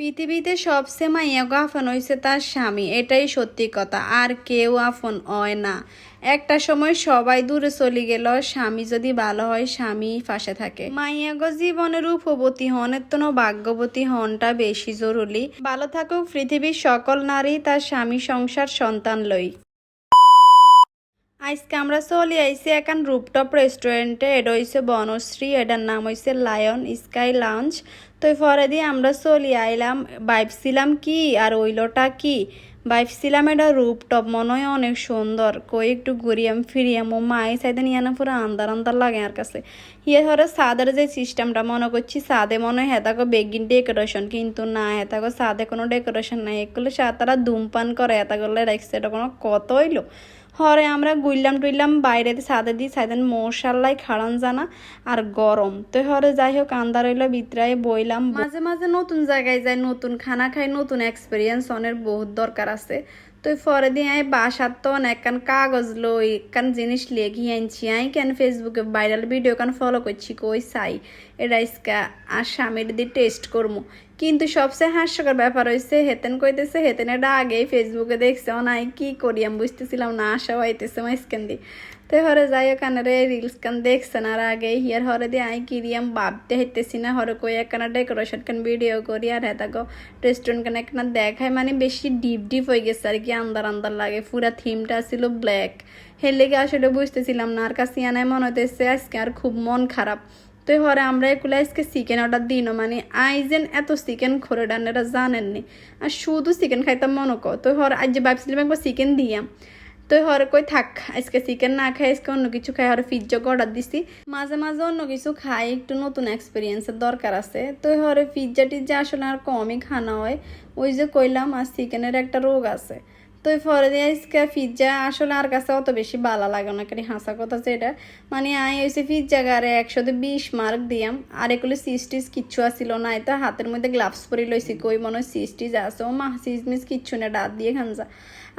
পৃথিবীতে সবচেয়ে মায়াগো আফন হয়েছে তার স্বামী, এটাই সত্যি কথা, আর কেউ আফন হয় না। একটা সময় সবাই দূরে চলে গেল, স্বামী যদি ভালো হয় স্বামী ফাঁসে থাকে। মাইয়াগো জীবনের উপবতী হনের তো ভাগ্যবতী হনটা বেশি জরুরি। ভালো থাকুক পৃথিবীর সকল নারী তার স্বামী, সংসার, সন্তান লই। আজকে আমরা চলে আইসি এখন রুপটপ রেস্টুরেন্টে। এটা হইছে বনশ্রী, এটার নাম হইছে লায়ন স্কাই লাউঞ্জ। তো পরে দিয়ে আমরা চলে আইলাম ভাবছিলাম কি আর ওইলোটা কি? ভাবছিলাম এটা রুপটপ, মনে হয় অনেক সুন্দর। কই একটু ঘুরিয়াম ফিরিয়াম, ও মাই সাইডে নিয়ে না পুরো আন্দার আন্দার লাগে আর কাছে। ইয়ে ধরো সাদের যে সিস্টেমটা মনে করছি, সাদে মনে হয় হেতাকো বেগিন ডেকোরেশন, কিন্তু না হেতাকো সাদে কোনো ডেকোরেশন নাই। এগুলো সা তারা ধূমপান করে হেতাগুলো রাখছে এটা কোনো কত হইল? হরে আমরা গুইলাম টুইলাম, বাইরে সাদে দিই সাইদেন মশাল্লাই খাড়ান জানা আর গরম। তো হরে যাই হোক আন্দা রইল ভিতরায় বইলাম মাঝে মাঝে নতুন জায়গায় যাই, নতুন খানা খাই, নতুন এক্সপিরিয়েন্স অনেক বহুত দরকার আছে। তো পরে দিয়ে আই বাসার তো একখান কাগজ লই একখান জিনিস লেখি আনছি। আই কেন ফেসবুকে ভাইরাল ভিডিও কান ফলো করছি কই চাই? এটা ইসকা আর স্বামীর দিয়ে টেস্ট করব কিন্তু সবচেয়ে হাস্যকর ব্যাপার হয়েছে হেতেন কইতেছে, হেতেন এটা আগেই ফেসবুকে দেখছে, ও নাই, কি করি, আমি বুঝতেছিলাম না, আশা হইতেছে মাইসকান দি। তো হরে যাই ওখানে রে রিলস কান দেখছেন আর আগে হিয়ার হরে দিয়ে আই কিরিয়াম ভাবতে হেতেছি না, হরে কই একখানা ডেকোরেশন কান ভিডিও করি, আর হেতাগো রেস্টুরেন্ট কান একখানা দেখায় মানে বেশি ডিপ ডিপ হয়ে গেছে, আর কি আন্দার আন্দার লাগে, পুরা থিমটা ছিল ব্ল্যাক হের লেগে আসলে বুঝতেছিলাম না, আর কাছে আনায় মনে হইতেছে, আজকে আর খুব মন খারাপ। তো হরে, আমরা এগুলো আজকে চিকেন অর্ডার দিই না মানে আইজেন এত চিকেন খোরে ডানেরা জানেননি। আর শুধু চিকেন খাইতাম মনে কর। তো হর, আজ যে ভাবছিলাম একবার চিকেন দিয়াম। তো হরে কই থাক, আজকে চিকেন না খাই, আজকে অন্য কিছু খাই। হরে পিজ্জা অর্ডার দিছি। মাঝে মাঝে অন্য কিছু খাই, একটু নতুন এক্সপিরিয়েন্সের দরকার আছে। তো হরে পিজ্জা টিজ্জা আসলে আর কমই খানা হয়। ওই যে কইলাম, আর চিকেনের একটা রোগ আছে। তো পরে দিয়ে আজকে পিজ্জা, আসলে আর কাছে অত বেশি ভালো লাগে না কারি হাসা কথা যেটা মানে আই হয়েছে পিজ্জা গারে একশোতে বিশ মার্ক দিয়াম, আর এগুলো সিস্টিস কিচ্ছু আসিল না এটা হাতের মধ্যে গ্লাভস পরে লইছি, কই মনে হয় সিস্টিস আছে। ও মা সিজমিস কিচ্ছু না ডাত দিয়ে খান যা।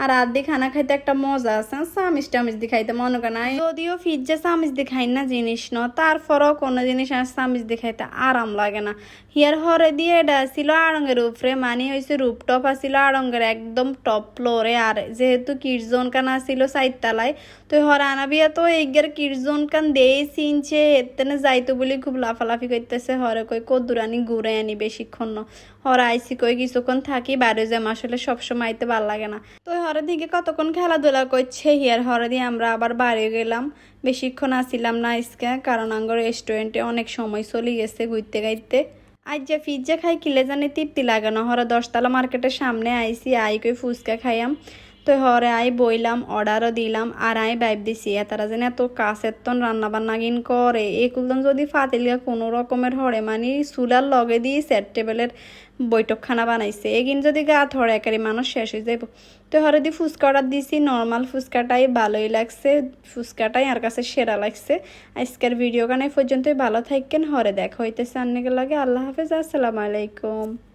আর রাত দিয়ে খানা খাইতে একটা মজা আছে চামিচ টামিচ দিয়ে খাইতে মনে করে না যদিও পিজ্জা চামিচ দিয়ে খাই না জিনিস ন, তারপরও কোনো জিনিস আর চামিচ দিয়ে খাইতে আরাম লাগে না। হিয়ার হরে দিয়ে এটা ছিল আড়ঙ্গের উপরে মানে হয়েছে রূপটপ আসিল আড়ঙ্গের একদম টপ ফ্লোরে আর যেহেতু কিরজোন কান আসিল সাইডতলায় তো হরে আনাবিয়া তো এইগের কিরজোন কান দেই চিনছে, এতেনে যাইতো বলে খুব লাফালাফি করতেছে হরে কই কদ্দুরানি ঘুরে আনি বেশিক্ষণ হরে আইসি কই কিছুক্ষণ থাকি, বাইরে যাম, আসলে সবসময় আইতে ভালো লাগে না। তো হরে দিকে কতক্ষণ খেলাধুলা করছে, হিয়ার হরে দিয়ে আমরা আবার বাড়ি গেলাম। বেশিক্ষণ আসিলাম না আজকে, কারণ আঙ্গর রেস্টুরেন্টে অনেক সময় চলে গেছে ঘুরতে গাইতে আজ যে পিজ্জা খাই কিলে জানি তৃপ্তি লাগে হর হরে দশতলা মার্কেটের সামনে আইসি, আই কই ফুচকা খাইয়াম। তো হরে, আই বইলাম, অর্ডারও দিলাম, আর আই বাইব দিছি। তারা যেন এত কাছের তন রান্না বান্না গিন করে এগুলো যদি ফাতিলিয়া কোনো রকমের হরে মানে চুলার লগে দিয়ে সেট টেবিলের বৈঠক খানা বানাইছে এগিন যদি গা ধরে একারি মানুষ শেষ হয়ে যাইব। তো হরে, দি ফুচকা অর্ডার দিছি, নর্মাল ফুচকাটাই ভালোই লাগছে, ফুচকাটাই আর কাছে সেরা লাগছে। আজকের ভিডিও গানে পর্যন্তই, ভালো থাকেন হরে দেখা হইতেছে অনেকের লাগে। আল্লাহ হাফেজ, আসসালামু আলাইকুম।